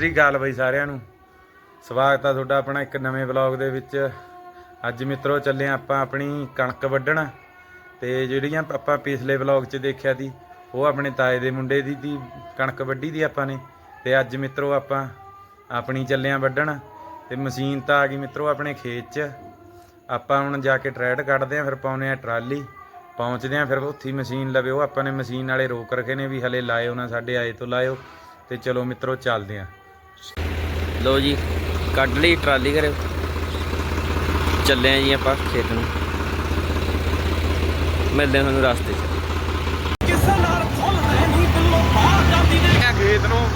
ਸ੍ਰੀ ਅਕਾਲ ਬਈ ਸਾਰਿਆਂ ਨੂੰ। ਸਵਾਗਤ ਆ ਤੁਹਾਡਾ ਆਪਣਾ ਇੱਕ ਨਵੇਂ ਵਲੌਗ ਦੇ ਵਿੱਚ। ਅੱਜ ਮਿੱਤਰੋ ਚੱਲੇ ਆਪਾਂ ਆਪਣੀ ਕਣਕ ਵੱਢਣ ਤੇ ਜਿਹੜੀਆਂ ਆਪਾਂ ਪਿਛਲੇ ਵਲੌਗ 'ਚ ਦੇਖਿਆ ਸੀ, ਉਹ ਆਪਣੇ ਤਾਏ ਦੇ ਮੁੰਡੇ ਦੀ ਦੀ ਕਣਕ ਵੱਢੀ ਦੀ ਆਪਾਂ ਨੇ। ਤੇ ਅੱਜ ਮਿੱਤਰੋ ਆਪਾਂ ਆਪਣੀ ਚੱਲਿਆਂ ਵੱਢਣ ਤੇ ਮਸ਼ੀਨ ਤਾਂ ਆ ਗਈ ਮਿੱਤਰੋ ਆਪਣੇ ਖੇਤ 'ਚ। ਆਪਾਂ ਹੁਣ ਜਾ ਕੇ ਟਰੈਡ ਕੱਢਦੇ ਆਂ, ਫਿਰ ਪਾਉਨੇ ਆ ਟਰਾਲੀ, ਪਹੁੰਚਦੇ ਆਂ, ਫਿਰ ਉੱਥੀ ਮਸ਼ੀਨ ਲਵੇ। ਉਹ ਆਪਾਂ ਨੇ ਮਸ਼ੀਨ ਵਾਲੇ ਰੋਕ ਰੱਖੇ ਨੇ ਵੀ ਹਲੇ ਲਾਇਓ ਨਾ ਸਾਡੇ ਆਏ ਤੋਂ ਲਾਇਓ। ਤੇ ਚਲੋ ਮਿੱਤਰੋ ਚੱਲਦੇ ਆਂ। ਲੋ ਜੀ, ਕੱਢ ਲਈ ਟਰਾਲੀ ਘਰੇ। ਚੱਲੇ ਆ ਜੀ ਆਪਾਂ ਖੇਤ ਨੂੰ। ਮਿਲਦੇ ਤੁਹਾਨੂੰ ਰਸਤੇ 'ਚ। ਗਿਆ ਖੇਤ ਨੂੰ।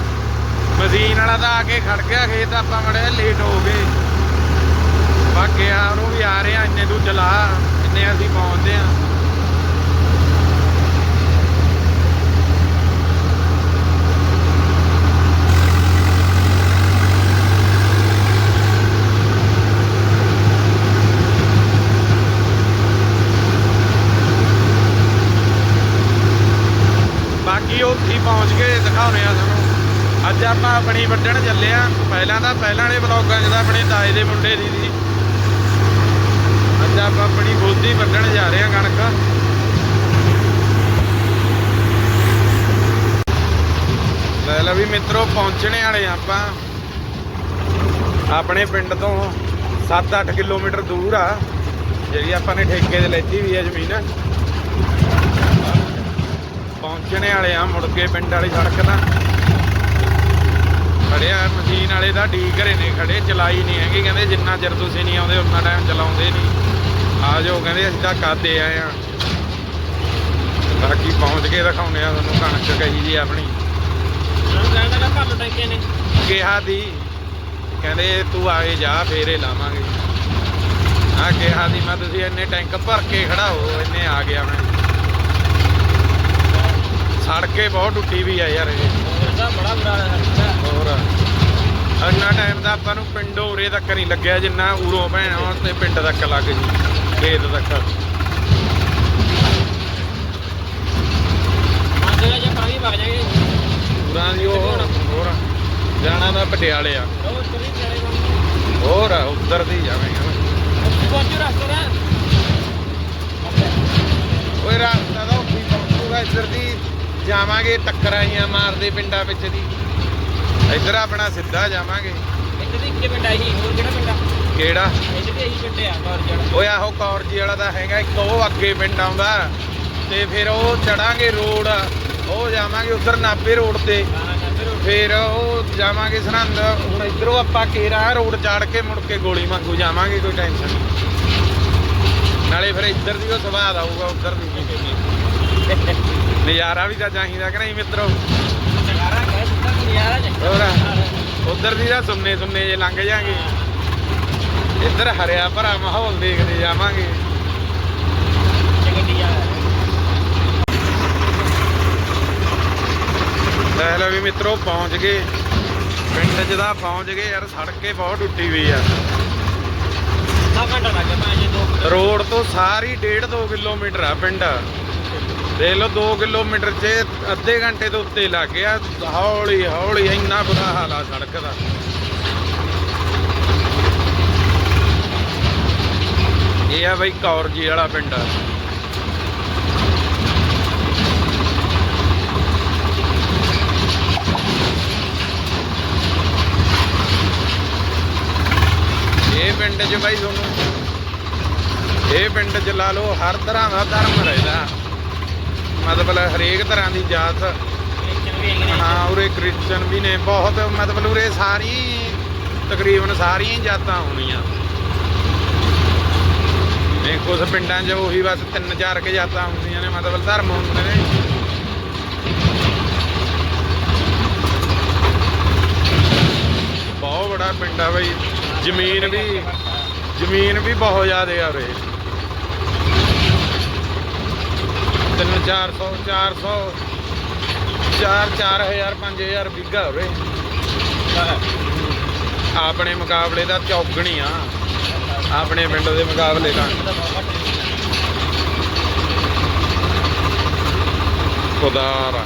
ਮਸ਼ੀਨ ਵਾਲਾ ਤਾਂ ਆ ਕੇ ਖੜ ਗਿਆ, ਖੇਤ ਆਪਾਂ ਬੜੇ ਲੇਟ ਹੋ ਗਏ। ਬਾਕੀ ਆ ਉਹਨੂੰ ਵੀ ਆ ਰਿਹਾ ਇੰਨੇ ਦੂਰ ਚਲਾ, ਇੰਨੇ ਅਸੀਂ ਪਹੁੰਚਦੇ ਆ ਬਾਕੀ ਉੱਥੇ ਹੀ ਪਹੁੰਚ ਕੇ ਦਿਖਾਉਣੇ ਆ ਤੁਹਾਨੂੰ। ਅੱਜ ਆਪਾਂ ਆਪਣੀ ਵੱਢਣ ਚੱਲੇ ਆ ਪਹਿਲਾਂ ਤਾਂ ਪਹਿਲਾਂ ਵਾਲੇ ਵਲੌਗਾਂ 'ਚ ਤਾਂ ਆਪਣੇ ਤਾਏ ਦੇ ਮੁੰਡੇ ਦੀ ਸੀ। ਅੱਜ ਆਪਾਂ ਆਪਣੀ ਬੋਦੀ ਵੱਢਣ ਜਾ ਰਹੇ ਆ ਕਣਕ। ਲੈ ਲਓ ਵੀ ਮਿੱਤਰੋ, ਪਹੁੰਚਣੇ ਵਾਲੇ ਆ ਆਪਾਂ। ਆਪਣੇ ਪਿੰਡ ਤੋਂ 7-8 ਕਿਲੋਮੀਟਰ ਦੂਰ ਆ। ਜਿਹੜੀ ਆਪਾਂ ਨੇ ਠੇਕੇ ਤੇ ਲੈਤੀ ਵੀ ਆ ਜ਼ਮੀਨ। ਪਹੁੰਚਣੇ ਵਾਲੇ ਆ ਮੁੜ ਕੇ ਪਿੰਡ ਵਾਲੀ ਸੜਕ ਤਾਂ। ਖੜਿਆ ਮਸ਼ੀਨ ਵਾਲੇ ਦਾ ਡੀ ਘਰੇ ਨੇ ਖੜੇ, ਚਲਾਈ ਨਹੀਂ ਹੈਗੀ, ਕਹਿੰਦੇ ਜਿੰਨਾ ਚਿਰ ਤੁਸੀਂ ਨਹੀਂ ਆਉਂਦੇ, ਉਨਾ ਟਾਈਮ ਚਲਾਉਂਦੇ ਨਹੀਂ। ਆ ਜਾਓ, ਕਹਿੰਦੇ ਅਸੀਂ ਤਾਂ ਕਾਦੇ ਆਏ ਆ। ਬਾਕੀ ਪਹੁੰਚ ਕੇ ਦਿਖਾਉਣੇ ਆ ਤੁਹਾਨੂੰ, ਕਣਕ ਕਹੀ ਜੀ ਆਪਣੀ। ਕਿਹਾ ਦੀ, ਕਹਿੰਦੇ ਤੂੰ ਆਏ ਜਾ, ਫੇਰੇ ਲਾਵਾਂਗੇ। ਆ ਕਿਹਾ ਦੀ, ਮੈਂ ਤੁਸੀਂ ਇੰਨੇ ਟੈਂਕ ਭਰ ਕੇ ਖੜਾ ਹੋ, ਇੰਨੇ ਆ ਗਿਆ ਮੈਂ। ਸੜਕੇ ਬਹੁਤ ਟੁੱਟੀ ਵੀ ਆ ਯਾਰ ਇਹ। ਹੋਰ। ਇੰਨਾ ਟਾਈਮ ਦਾ ਆਪਾਂ ਨੂੰ ਪਿੰਡੋਂ ਉਰੇ ਤੱਕ ਨਹੀਂ ਲੱਗਿਆ ਜਿੰਨਾ ਉਰੋਂ ਭੈਣਾ ਤੇ ਪਿੰਡ ਤੱਕ ਲੱਗ ਜੀ ਖੇਤ ਤੱਕ। ਪੂਰਾ ਦੀ ਉਹ ਹੋਰ। ਜਾਣਾ ਤਾਂ ਪਟਿਆਲੇ ਆ। ਹੋਰ ਉੱਧਰ ਦੀ ਜਾਵੇਂਗੇ ਓਏ ਰਸਤਾ ਉੱਥੇ ਹੀ ਪਹੁੰਚੂਗਾ ਇੱਧਰ ਦੀ ਜਾਵਾਂਗੇ ਟੱਕਰਾਈਆਂ ਮਾਰਦੇ ਪਿੰਡਾਂ ਵਿੱਚ ਦੀ। ਇੱਧਰ ਆਪਣਾ ਸਿੱਧਾ ਜਾਵਾਂਗੇ। ਕਿਹੜਾ ਓਏ ਆਹੋ ਕੌਰਜੀ ਵਾਲਾ ਤਾਂ ਹੈਗਾ ਇੱਕ ਉਹ ਅੱਗੇ ਪਿੰਡ ਆਉਂਦਾ। ਤੇ ਫਿਰ ਉਹ ਚੜਾਂਗੇ ਰੋਡ ਉਹ ਜਾਵਾਂਗੇ ਉਧਰ ਨਾਭੇ ਰੋਡ ਤੇ। ਫਿਰ ਉਹ ਜਾਵਾਂਗੇ ਸਰਹੰਦ ਹੁਣ ਇਧਰੋਂ ਆਪਾਂ ਕੇਰਾ ਰੋਡ ਚਾੜ ਕੇ ਮੁੜ ਕੇ ਗੋਲੀ ਮੰਗੂ ਜਾਵਾਂਗੇ ਕੋਈ ਟੈਨਸ਼ਨ ਨਾਲੇ ਫਿਰ ਇੱਧਰ ਦੀ ਉਹ ਸਵਾਦ ਆਊਗਾ ਉਧਰ ਦੀ ਨਜ਼ਾਰਾ ਵੀ ਤਾਂ ਚਾਹੀਦਾ ਕਿ ਨਹੀਂ ਮਿੱਤਰੋ? ਹੋਰ ਉਧਰ ਦੀ ਤਾਂ ਸੁੰਨੇ ਸੁੰਨੇ ਜੇ ਲੰਘ ਜਾਾਂਗੇ। ਇੱਧਰ ਹਰਿਆ ਭਰਾ ਮਾਹੌਲ ਦੇਖਦੇ ਜਾਵਾਂਗੇ। ਲੈ ਲਓ ਵੀ ਮਿੱਤਰੋ ਪਹੁੰਚ ਗਏ। ਪਿੰਡ 'ਚ ਤਾਂ ਪਹੁੰਚ ਗਏ ਯਾਰ ਸੜਕੇ ਬਹੁਤ ਟੁੱਟੀ ਹੋਈ ਆ। ਰੋਡ ਤੋਂ ਸਾਰੀ 1.5 2 ਕਿਲੋਮੀਟਰ ਆ ਪਿੰਡ। ਦੇਖ ਲਓ 2 ਕਿਲੋਮੀਟਰ 'ਚ ਅੱਧੇ ਘੰਟੇ ਦੇ ਉੱਤੇ ਲੱਗ ਗਿਆ। ਹੌਲੀ ਹੌਲੀ ਇੰਨਾ ਬੁਰਾ ਹਾਲ ਆ ਸੜਕ ਦਾ। ਇਹ ਆ ਬਈ ਕੌਰ ਜੀ ਵਾਲਾ ਪਿੰਡ। ਇਹ ਪਿੰਡ 'ਚ ਬਾਈ ਤੁਹਾਨੂੰ, ਇਹ ਪਿੰਡ 'ਚ ਲਾ ਲਓ, ਹਰ ਤਰ੍ਹਾਂ ਦਾ ਧਰਮ ਰਹਿਦਾ। ਮਤਲਬ ਹਰੇਕ ਤਰ੍ਹਾਂ ਦੀ ਜਾਤ। ਹਾਂ, ਉਰੇ ਕ੍ਰਿਸਚਨ ਵੀ ਨੇ, ਬਹੁਤ ਮਤਲਬ ਉਰੇ ਸਾਰੀ ਤਕਰੀਬਨ ਸਾਰੀਆਂ ਹੀ ਜਾਤਾਂ ਹੋਣੀਆਂ। ਇਹ ਕੁਝ ਪਿੰਡਾਂ 'ਚ ਉਹੀ ਬਸ ਤਿੰਨ ਚਾਰ ਕੇ ਜਾਤਾਂ ਹੁੰਦੀਆਂ ਨੇ, ਮਤਲਬ ਧਰਮ ਹੁੰਦੇ ਨੇ। ਬਹੁਤ ਬੜਾ ਪਿੰਡ ਆ ਬਈ। ਜ਼ਮੀਨ ਵੀ ਜ਼ਮੀਨ ਵੀ ਬਹੁਤ ਜ਼ਿਆਦਾ ਆ ਉਰੇ। ਤਿੰਨ 400 400 4 4000 5000 ਬਿੱਗਾ ਹੋਵੇ। ਆਪਣੇ ਮੁਕਾਬਲੇ ਦਾ ਚੌਗਣੀ ਆ। ਆਪਣੇ ਪਿੰਡ ਦੇ ਮੁਕਾਬਲੇ ਤਾਂ ਖੁਦਾਰਾ।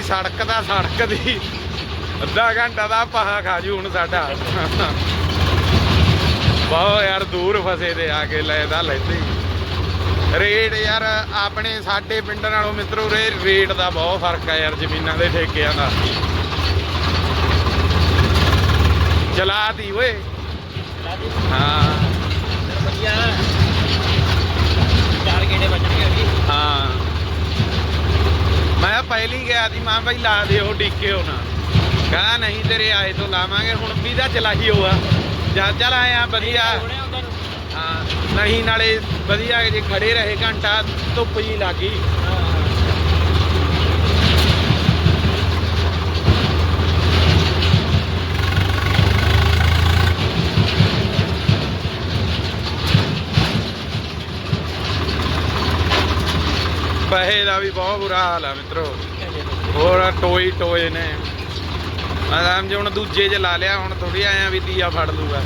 ਸੜਕ ਦਾ ਸੜਕ ਦੀ ਅੱਧਾ ਘੰਟਾ ਦਾ ਪਾਹਾ ਖਾ ਜੂ ਹੁਣ ਸਾਡਾ। ਬਹੁਤ ਯਾਰ ਦੂਰ ਫਸੇ ਤੇ ਆ ਕੇ ਲੈਦਾ ਲੈਦੇ ਰੇਟ ਯਾਰ ਆਪਣੇ ਸਾਡੇ ਪਿੰਡ ਨਾਲੋਂ ਮਿੱਤਰੋ ਰੇ ਰੇਟ ਦਾ ਬਹੁਤ ਫ਼ਰਕ ਆ ਯਾਰ ਜ਼ਮੀਨਾਂ ਦੇ ਠੇਕਿਆਂ ਦਾ। ਚਲਾਤੀ ਓਏ। ਹਾਂ। ਵਧੀਆ। ਚਾਰ ਗੇੜੇ ਬਚਣਗੇ ਵੀ ਹਾਂ। ਮੈਂ ਪਹਿਲੀ ਗਿਆ ਸੀ, ਮਾਂ ਭਾਈ ਲਾ ਦਿਓ ਡਿੱਕੇ ਹੋਣਾ। ਕਹਾ ਨਹੀਂ ਤੇਰੇ ਆਏ ਤੋਂ ਲਾਵਾਂਗੇ, ਹੁਣ ਵੀ ਦਾ ਚਲਾਈ ਹੋਆ ਜਦ ਚੱਲ ਆਇਆ ਵਧੀਆ। ਹਾਂ, ਨਹੀਂ ਨਾਲੇ ਵਧੀਆ ਜੇ ਖੜੇ ਰਹੇ, ਘੰਟਾ ਧੁੱਪ ਜੀ ਲੱਗੀ ਪੈਸੇ ਦਾ ਵੀ ਬਹੁਤ ਬੁਰਾ ਹਾਲ ਆ ਮਿੱਤਰੋ। ਹੋਰ ਆਹ ਟੋਏ ਟੋਏ ਨੇ। ਆਰਾਮ ਜੇ ਹੁਣ ਦੂਜੇ 'ਚ ਲਾ ਲਿਆ, ਹੁਣ ਥੋੜੀ ਆਇਆ ਵੀ ਤੀਆ ਫੜ ਲੂਗਾ।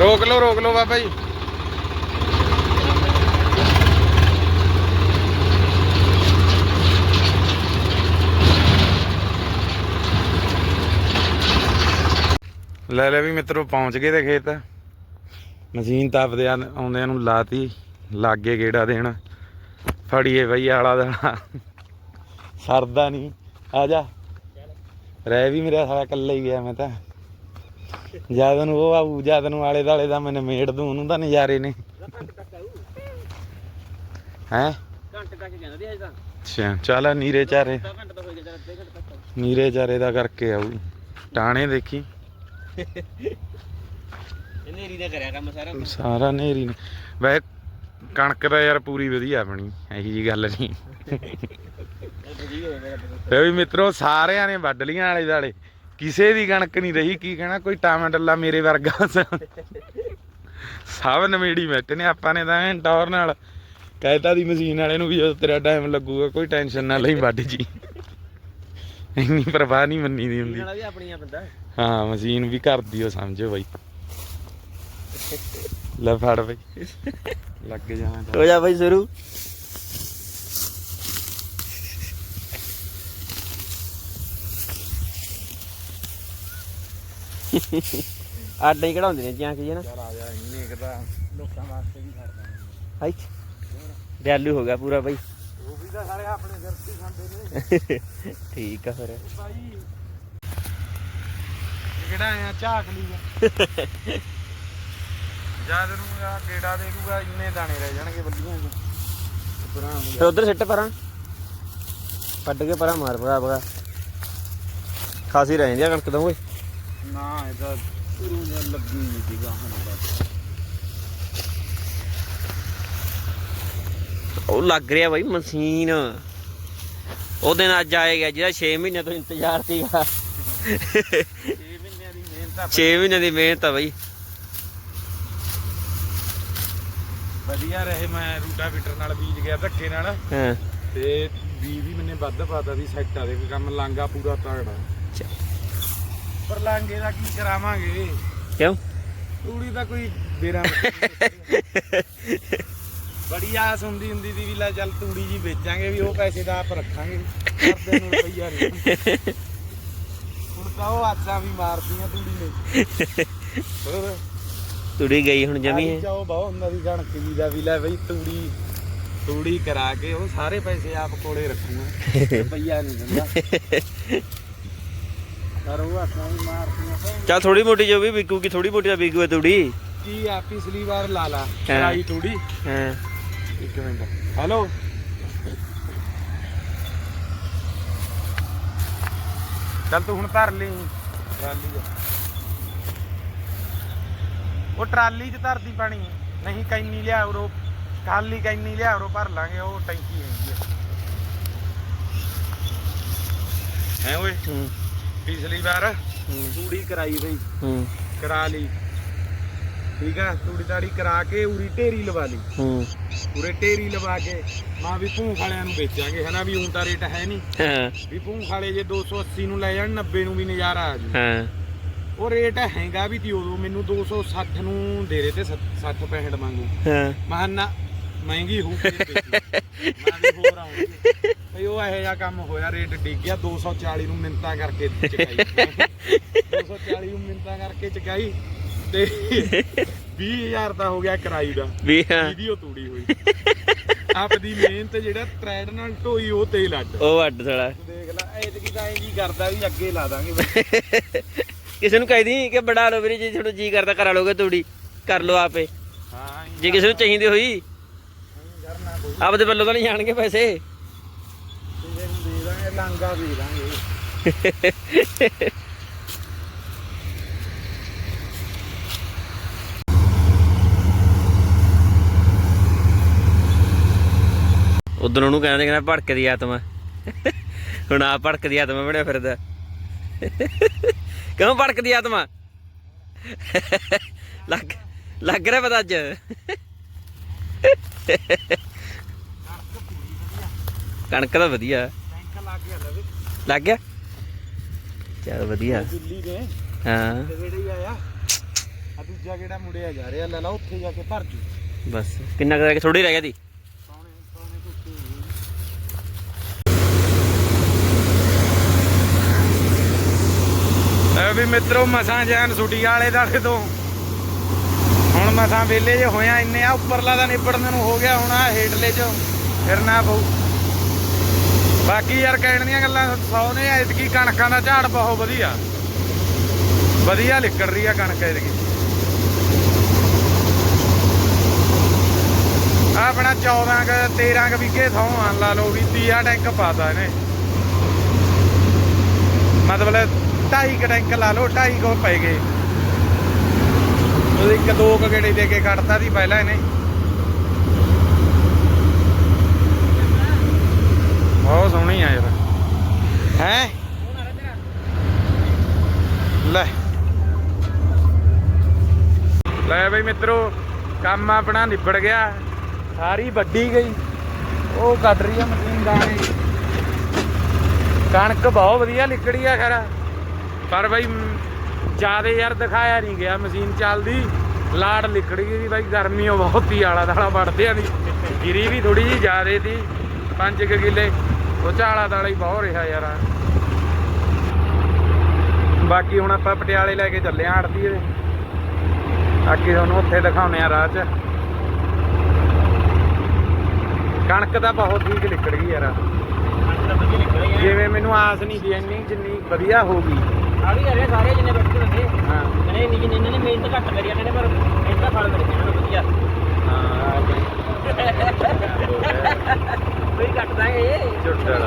ਰੋਕ ਲਓ ਰੋਕ ਲਓ ਬਾਬਾ ਜੀ। ਲੈ ਲੈ ਵੀ ਮਿੱਤਰੋ ਪਹੁੰਚ ਗਏ ਤੇ ਖੇਤ। ਮਸ਼ੀਨ ਤਾਂ ਆਉਂਦਿਆਂ ਨੂੰ ਲਾਤੀ, ਲਾਗੇ ਗੇੜਾ ਦੇਣ। ਫੜੀਏ ਬਈ ਆਲਾ ਦਾ ਸਰਦਾ ਨਹੀਂ। ਆ ਜਾ। ਰਹਿ ਵੀ ਮੇਰਾ ਸਾਰਾ ਇਕੱਲਾ ਹੀ ਗਿਆ ਮੈਂ ਤਾਂ। ਜਦ ਨੂੰ ਉਹ ਆਊ, ਜਦ ਨੂੰ ਆਲੇ ਦਾਲੇ ਦਾ ਮੈਂ ਮੇੜ ਦੂੰ, ਉਹਨੂੰ ਤਾਂ ਨਜ਼ਾਰੇ ਨੇ। ਹੈ? ਘੰਟੇ ਤੱਕ ਕਹਿੰਦਾ ਦੀ ਹਜੇ ਤਾਂ ਅੱਛਾ, ਚੱਲ ਨੀਰੇ ਚਾਰੇ। ਨੀਰੇ ਚਾਰੇ ਦਾ ਕਰਕੇ ਆਊ। ਟਾਣੇ ਦੇਖੀ। ਇਹ ਦਾ ਕਰਿਆ ਕੰਮ ਸਾਰਾ ਸਾਰਾ ਨੇਰੀ ਨੇ। ਵੈ ਕਣਕ ਦਾ ਯਾਰ ਪੂਰੀ ਵਧੀਆ ਬਣੀ, ਇਹੀ ਜੀ ਗੱਲ ਨਹੀਂ। ਤੇ ਵੀ ਮਿੱਤਰੋ, ਸਾਰਿਆਂ ਨੇ ਵੱਢ ਲੀਆਂ ਆਲੇ ਦਾਲੇ ਕਿਸੇ ਦੀ ਕਣਕ ਨਹੀਂ ਰਹੀ, ਕੀ ਕਹਿਣਾ, ਕੋਈ ਟਾਮਾ ਡੱਲਾ ਮੇਰੇ ਵਰਗਾ ਸਭ ਨਵੇੜੀ ਬੈਠੇ ਨੇ, ਆਪਾਂ ਨੇ ਤਾਂ ਐਨ ਟੌਰ ਨਾਲ ਕਹਿਤਾ ਦੀ ਮਸ਼ੀਨ ਵਾਲੇ ਨੂੰ ਵੀ ਜਦੋਂ ਤੇਰਾ ਟਾਈਮ ਲੱਗੂਗਾ, ਕੋਈ ਟੈਨਸ਼ਨ ਨਾ ਲਈ ਵੱਢ ਜੀ। ਇੰਨੀ ਪਰਵਾਹ ਨਹੀਂ ਮੰਨੀ ਦੀ ਹੁੰਦੀ। ਵਾਲਾ ਵੀ ਆਪਣੀਆਂ ਬੰਦਾ। ਹਾਂ ਮਸ਼ੀਨ ਵੀ ਕਰਦੀ ਉਹ ਸਮਝੋ ਬਾਈ। ਲੈ ਫੜ ਬਈ। ਲੱਗ ਜਾਣਾ ਹੋ ਜਾ ਬਾਈ ਸ਼ੁਰੂ। ਆਡਾ ਹੀ ਕਢਾਉਂਦੇ ਨੇ ਜਾਂ ਕੀ ਨਾ। ਚੱਲ ਆ ਜਾ ਇੰਨੇ ਕਦਾ ਲੋਕਾਂ ਵਾਸਤੇ ਵੀ ਖੜਦਾ ਹਾਈ ਡੈਲੂ ਹੋ ਗਿਆ ਪੂਰਾ ਬਾਈ। ਉਹ ਵੀ ਤਾਂ ਸਾਰੇ ਆਪਣੇ ਸਿਰ ਤੇ ਹੀ ਖਾਂਦੇ ਨੇ। ਠੀਕ ਆ ਫਿਰ। ਕਿਹੜਾ ਆਇਆ? ਝਾਕ ਲੂਗਾ ਜਦ ਨੂੰ ਆ ਗੇੜਾ ਦੇ ਦੂਗਾ ਇੰਨੇ ਦਾਣੇ ਰਹਿ ਜਾਣਗੇ ਬੱਲੀਆਂ ਪੁਰਾਣਾ ਫਿਰ ਉਧਰ ਸਿੱਟ ਪਰਾਂ। ਕੱਢ ਕੇ ਪਰਾਂ ਮਾਰ ਭਗਾ ਭਗਾ ਖਾਸੀ ਰਹਿ ਜਾਂਦੀ ਆ ਕਣਕ ਤਾਂ ਓਏ ਨਾ ਇਹਦਾ ਸ਼ੁਰੂ ਜਿਹਾ ਲੱਗੀ ਨਹੀਂ ਸੀਗਾ ਹੁਣ ਉਹ ਲੱਗ ਰਿਹਾ ਬਾਈ ਮਸ਼ੀਨ। ਉਹ ਦਿਨ ਅੱਜ ਆਏਗਾ ਜਿਹਦਾ 6 ਮਹੀਨੇ ਤੋਂ ਇੰਤਜ਼ਾਰ ਸੀਗਾ। 6 ਮਹੀਨਿਆਂ ਦੀ ਮਿਹਨਤ ਆ 6 ਮਹੀਨੇ ਦੀ ਮਿਹਨਤ ਆ ਬਾਈ। ਵਧੀਆ ਰਹੇ ਮੈਂ ਰੂਟਾ ਬੀਟਰ ਨਾਲ ਬੀਜ ਗਿਆ ਧੱਕੇ ਨਾਲ। ਹਾਂ। ਤੇ ਬੀਜ ਵੀ ਮੈਨੇ ਵੱਧ ਪਾਤਾ ਵੀ ਸੈੱਟ ਆ ਦੇ ਵੀ ਕੰਮ ਲਾਂਗਾ ਪੂਰਾ ਤਗੜਾ। ਪਰ ਲਾਂਗੇ ਦਾ ਕੀ ਕਰਾਵਾਂਗੇ? ਕਿਉਂ? ਤੂੜੀ ਦਾ ਕੋਈ ਬੇਰਾ ਬੜੀ ਆਸ ਹੁੰਦੀ ਹੁੰਦੀ ਦੀ ਵੀ ਲੈ ਚੱਲ ਤੂੜੀ ਜੀ ਵੇਚਾਂਗੇ ਵੀ ਉਹ ਪੈਸੇ ਦਾ ਆਪ ਰੱਖਾਂਗੇ। ਕਰਦੇ ਨੂੰ ਰੁਪਈਆ ਨਹੀਂ ਹੁਣ ਤਾਂ ਉਹ ਆਸਾਂ ਵੀ ਮਾਰਦੀਆਂ ਤੂੜੀ ਨੇ। ਹੋਰ? ਤੁੜੀ ਗਈ ਹੁਣ ਜਮੀ ਹੈ। ਚਾਹ ਬਹੁਤ ਹੁੰਦਾ ਸੀ ਕਣਕ ਜੀ ਦਾ ਵੀ ਲੈ ਬਈ ਤੂੜੀ ਤੂੜੀ ਕਰਾ ਕੇ ਉਹ ਸਾਰੇ ਪੈਸੇ ਆਪ ਕੋਲੇ ਰੱਖੂਗਾ। ਰੁਪਈਆ ਨਹੀਂ ਦਿੰਦਾ। ਪਰ ਉਹ ਆਸਾਂ ਵੀ ਮਾਰਦੀਆਂ। ਚੱਲ ਥੋੜੀ ਮੋਟੀ ਜੋ ਵੀ ਵਿਕੂਗੀ ਥੋੜੀ ਮੋਟੀ ਤਾਂ ਵਿਕੂਏ ਤੁੜੀ। ਕੀ ਆ ਪਿਛਲੀ ਵਾਰ ਲਾ। ਚੜਾਈ ਤੂੜੀ? ਹਾਂ। ਇੱਕ ਮਿੰਟ। ਹੈਲੋ? ਚੱਲ ਤੂੰ ਹੁਣ ਧਰ ਲਈ। ਟਰਾਲੀ ਉਹ ਟਰਾਲੀ 'ਚ ਧਰਦੀ ਪਾਣੀ। ਨਹੀਂ ਕੈਨੀ ਲਿਆ ਉਰੋ। ਖਾਲੀ ਕੈਨੀ ਲਿਆ ਉਰੋ ਭਰ ਲਾਂਗੇ ਉਹ ਟੈਂਕੀ ਹੈਗੀ ਆ। ਹੈ ਓਏ? ਹੂੰ। ਪਿਛਲੀ ਵਾਰ ਹੂੰ, ਤੂੜੀ ਕਰਾਈ ਬਈ। ਹੂੰ। ਕਰਾ ਲਈ। ਠੀਕ ਆ? ਤੂੜੀ ਤਾੜੀ ਕਰਾ ਕੇ ਉਰੀ ਢੇਰੀ ਲਵਾ ਲਈ। ਹੂੰ। ਪੂਰੇ ਢੇਰੀ ਲਵਾ ਕੇ ਮਾਂ ਵੀ ਭੂਖ ਵਾਲਿਆਂ ਨੂੰ ਵੇਚਾਂਗੇ ਹਨਾ ਵੀ ਹੁਣ ਤਾਂ ਰੇਟ ਹੈ ਨਹੀਂ। ਹਾਂ। ਵੀ ਭੂਖ ਵਾਲੇ ਜੇ 280 ਨੂੰ ਲੈ ਜਾਣ 90 ਨੂੰ ਵੀ ਨਜ਼ਾਰਾ ਆ ਜੂ। ਹਾਂ। ਉਹ ਰੇਟ ਹੈਗਾ ਵੀ ਤੀ ਉਦੋਂ ਮੈਨੂੰ 260 ਨੂੰ ਦੇ ਰਹੇ ਤੇ 60 65 ਮੰਗੂ ਹਾਂ। ਮੈਂ ਨਾ ਮਹਿੰਗੀ ਫਿਰ ਦੇਖੀ। ਮੈਂ ਵੀ ਹੋਰ ਆਉਂਗੀ ਭਈ ਉਹ ਇਹੋ ਜਿਹਾ ਕੰਮ ਹੋਇਆ ਰੇਟ ਡਿੱਗ ਗਿਆ 240 ਨੂੰ ਮਿੰਤਾ ਕਰਕੇ ਚਕਾਈ। 240 ਨੂੰ ਮਿੰਤਾ ਕਰਕੇ ਚਕਾਈ। ਤੇ 20000 ਦਾ ਹੋ ਗਿਆ ਕਿਰਾਈ ਦਾ। ਵੀ ਹਾਂ। ਵੀਡੀਓ ਤੂੜੀ ਹੋਈ। ਆਪਦੀ ਮਿਹਨਤ ਜਿਹੜਾ ਟ੍ਰੈਡ ਨਾਲ ਢੋਈ ਉਹ ਤੇ ਹੀ ਲੱਡ ਉਹ ਅੱਡ ਸਾਲਾ। ਤੂੰ ਦੇਖ ਲੈ ਐਤਕੀ ਤਾਂ ਐਂ ਜੀ ਕਰਦਾ ਵੀ ਅੱਗੇ ਲਾ ਦਾਂਗੇ ਬਈ। ਕਿਸੇ ਨੂੰ ਕਹਿ ਦੀ ਕਿ ਬਣਾ ਲਓ ਵੀਰੇ ਜੇ ਤੁਹਾਡਾ ਜੀ ਕਰਦਾ ਕਰਾ ਲੋਗੇ ਤੂੜੀ ਕਰ ਲਓ ਆਪੇ। ਹਾਂ ਐਂ ਜੇ ਕਿਸੇ ਨੂੰ ਚਾਹੀਦੀ ਹੋਈ ਕਰਨਾ ਕੋਈ। ਆਪਦੇ ਵੱਲੋਂ ਤਾਂ ਨਹੀਂ ਜਾਣਗੇ ਪੈਸੇ। ਕਿਸੇ ਨੂੰ ਦੇ ਦਾਂਗੇ ਲਾਂਗਾ ਦੇ ਦਾਂਗੇ। ਉਦੋਂ ਉਹਨੂੰ ਕਹਿੰਦੇ ਕਹਿੰਦਾ ਭੜਕ ਦੀ ਆਤਮਾ। ਹੁਣ ਆ ਭੜਕ ਦੀ ਆਤਮਾ ਬਣਿਆ ਫਿਰਦਾ। ਕਿਉਂ ਭੜਕ ਦੀ ਆਤਮਾ? ਲੱਗ ਲੱਗ ਰਿਹਾ ਪਤਾ ਅੱਜ? ਕਣਕ ਤਾਂ ਵਧੀਆ। ਲੱਗ ਗਿਆ? ਚਲ ਵਧੀਆ। ਦਿੱਲੀ ਦੇ ਹਾਂ। ਤੇ ਜਿਹੜੇ ਹੀ ਆਇਆ ਆ ਦੂਜਾ ਕਿਹੜਾ ਮੁੜਿਆ ਜਾ ਰਿਹਾ ਲੈ ਲਾ ਉੱਥੇ ਜਾ ਕੇ ਭਰ ਜੂ। ਬਸ। ਕਿੰਨਾ ਕਰ ਥੋੜੀ ਰਹਿ ਗਿਆ ਦੀ ਸੋਹਣੇ ਸੋਹਣੇ ਕੁੱਤੇ ਐ ਵੀ ਮਿੱਤਰੋ ਮਸਾਂ ਜਾਨ ਸੁਟੀ ਵਾਲੇ ਦਾੜੇ ਤੋਂ ਹੁਣ ਮਸਾਂ ਵੇਲੇ ਜੇ ਹੋਇਆ ਇੰਨੇ ਆ, ਉੱਪਰਲਾ ਦਾ ਨਿਬੜਨ ਨੂੰ ਹੋ ਗਿਆ ਹੁਣ ਆ ਹੇਠਲੇ ਚ, ਫਿਰਨਾ ਪਊ। ਬਾਕੀ ਯਾਰ ਕਹਿਣ ਦੀਆਂ ਗੱਲਾਂ 100 ਨੇ, ਐਤਕੀ ਕਣਕਾਂ ਦਾ ਝਾੜ ਬਹੁਤ ਵਧੀਆ। ਵਧੀਆ ਲਿਕੜ ਰਹੀ ਆ ਕਣਕ ਐਤਕੀ। ਆਪਣਾ 14 ਕ 13 ਕ ਵਿਗੇ ਥਾਂ ਲਾ ਲਓ ਵੀ 30 ਟੈਂਕ ਪਾਤਾ ਇਹਨੇ। ਮਤਲਬ 2.5 ਕ ਟੈਂਕ ਲਾ ਲਓ, ਢਾਈ ਕੋ ਪੈ ਗਏ। ਉਹ ਇੱਕ ਦੋ ਕ ਗੇੜੇ ਦੇ ਕੇ ਕੱਢਤਾ ਸੀ ਪਹਿਲਾਂ ਇਹਨੇ। ਬਹੁਤ ਸੋਹਣੀ ਆ ਯਾਰ। ਹੈ? ਲੈ। ਲੈ ਬਈ ਮਿੱਤਰੋ, ਕੰਮ ਆਪਣਾ ਨਿਬੜ ਗਿਆ। ਸਾਰੀ ਵੱਡੀ ਗਈ। ਉਹ ਕੱਢ ਰਹੀ ਆ ਮਸ਼ੀਨ ਦਾਣੇ। ਕਣਕ ਬਹੁਤ ਵਧੀਆ ਨਿਕੜੀ ਆ ਖਰਾ। ਪਰ ਬਈ ਜਿਆਦੇ ਯਾਰ ਦਿਖਾਇਆ ਨਹੀਂ ਗਿਆ ਮਸ਼ੀਨ ਚੱਲਦੀ। ਲਾੜ ਲਿਕੜ ਗਈ ਸੀ ਬਾਈ ਗਰਮੀ ਉਹ ਬਹੁਤ ਹੀ ਆਲਾ ਦਾਲਾ ਵੜਦੇ ਆ ਦੀ ਗਿਰੀ ਵੀ ਥੋੜੀ ਜੀ ਜਿਆਦੇ ਸੀ 5 ਕਿੱਲੇ। ਉਹ ਝਾਲਾ ਦਾਲਾ ਹੀ ਬਹੁਤ ਰਿਹਾ ਯਾਰ ਬਾਕੀ ਹੁਣ ਆਪਾਂ ਪਟਿਆਲੇ ਲੈ ਕੇ ਚੱਲੇ ਆਂ ਆੜਤੀ ਇਹਦੇ ਅੱਗੇ ਤੁਹਾਨੂੰ ਉੱਥੇ ਦਿਖਾਉਣੇ ਆ ਰਾਹ 'ਚ। ਕਣਕ ਤਾਂ ਬਹੁਤ ਠੀਕ ਨਿਕਲ ਗਈ ਯਾਰ। ਜਿਵੇਂ ਮੈਨੂੰ ਆਸ ਨਹੀਂ ਸੀ ਇੰਨੀ ਜਿੰਨੀ ਵਧੀਆ ਹੋ ਗਈ। ਆ ਵੀ ਰਹੇ ਸਾਰੇ ਜਿੰਨੇ ਬੈਠੇ ਬੰਦੇ। ਹਾਂ। ਕਹਿੰਦੇ ਨਹੀਂ ਜਿੰਨੇ ਨੇ ਮਿਹਨਤ ਘੱਟ ਕਰੀ ਜਾਂਦੇ ਨੇ ਪਰ ਮਿਹਨਤ ਦਾ ਫਲ ਮਿਲ ਗਿਆ ਨਾ ਵਧੀਆ। ਹਾਂ ਕੋਈ ਘੱਟ ਦਾਂਗੇ ਚੁੱਟੜਾ